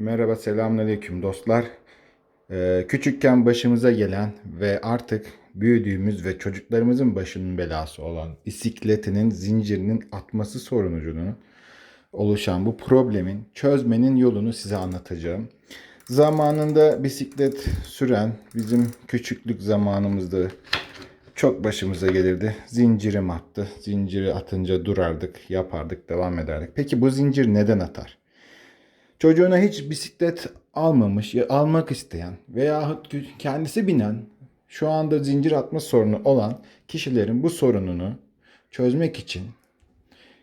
Merhaba, selamünaleyküm dostlar. Ee, küçükken başımıza gelen ve artık büyüdüğümüz ve çocuklarımızın başının belası olan bisikletinin zincirinin atması sonucunun oluşan bu problemin çözmenin yolunu size anlatacağım. Zamanında bisiklet süren bizim küçüklük zamanımızda çok başımıza gelirdi. Zincirim attı. Zinciri atınca durardık, yapardık, devam ederdik. Peki bu zincir neden atar? Çocuğuna hiç bisiklet almamış almak isteyen veya kendisi binen şu anda zincir atma sorunu olan kişilerin bu sorununu çözmek için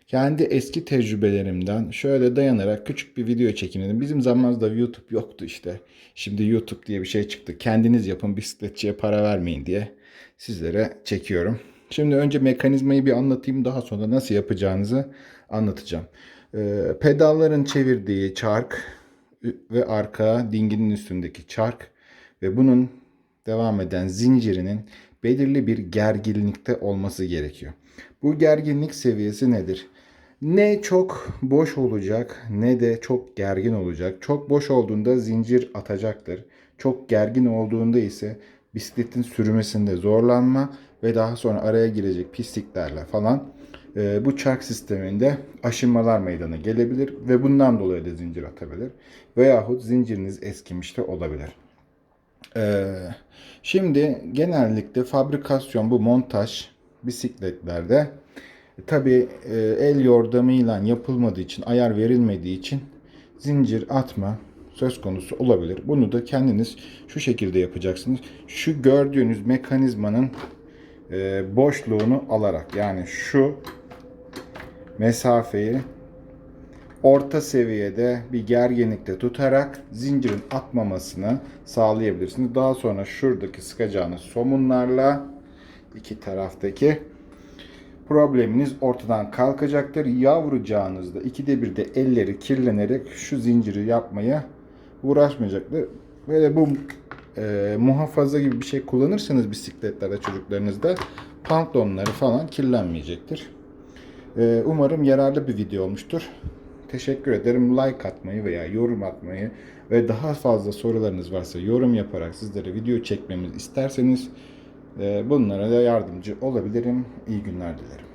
kendi eski tecrübelerimden şöyle dayanarak küçük bir video çekin Bizim zamanımızda YouTube yoktu işte. Şimdi YouTube diye bir şey çıktı. Kendiniz yapın bisikletçiye para vermeyin diye sizlere çekiyorum. Şimdi önce mekanizmayı bir anlatayım daha sonra nasıl yapacağınızı anlatacağım. Ee, pedalların çevirdiği çark ve arka dinginin üstündeki çark ve bunun devam eden zincirinin belirli bir gerginlikte olması gerekiyor. Bu gerginlik seviyesi nedir? Ne çok boş olacak ne de çok gergin olacak. Çok boş olduğunda zincir atacaktır. Çok gergin olduğunda ise bisikletin sürmesinde zorlanma ve daha sonra araya girecek pisliklerle falan bu çark sisteminde aşınmalar meydana gelebilir ve bundan dolayı da zincir atabilir. Veyahut zinciriniz eskimiş de olabilir. Ee, şimdi genellikle fabrikasyon bu montaj bisikletlerde tabi el yordamıyla yapılmadığı için ayar verilmediği için zincir atma söz konusu olabilir. Bunu da kendiniz şu şekilde yapacaksınız. Şu gördüğünüz mekanizmanın e, boşluğunu alarak yani şu mesafeyi orta seviyede bir gerginlikte tutarak zincirin atmamasını sağlayabilirsiniz. Daha sonra şuradaki sıkacağınız somunlarla iki taraftaki probleminiz ortadan kalkacaktır. Yavrucağınızda ikide bir de elleri kirlenerek şu zinciri yapmaya uğraşmayacaktır. Böyle bu e, muhafaza gibi bir şey kullanırsanız bisikletlerde çocuklarınızda pantolonları falan kirlenmeyecektir. E, umarım yararlı bir video olmuştur. Teşekkür ederim. Like atmayı veya yorum atmayı ve daha fazla sorularınız varsa yorum yaparak sizlere video çekmemizi isterseniz e, bunlara da yardımcı olabilirim. İyi günler dilerim.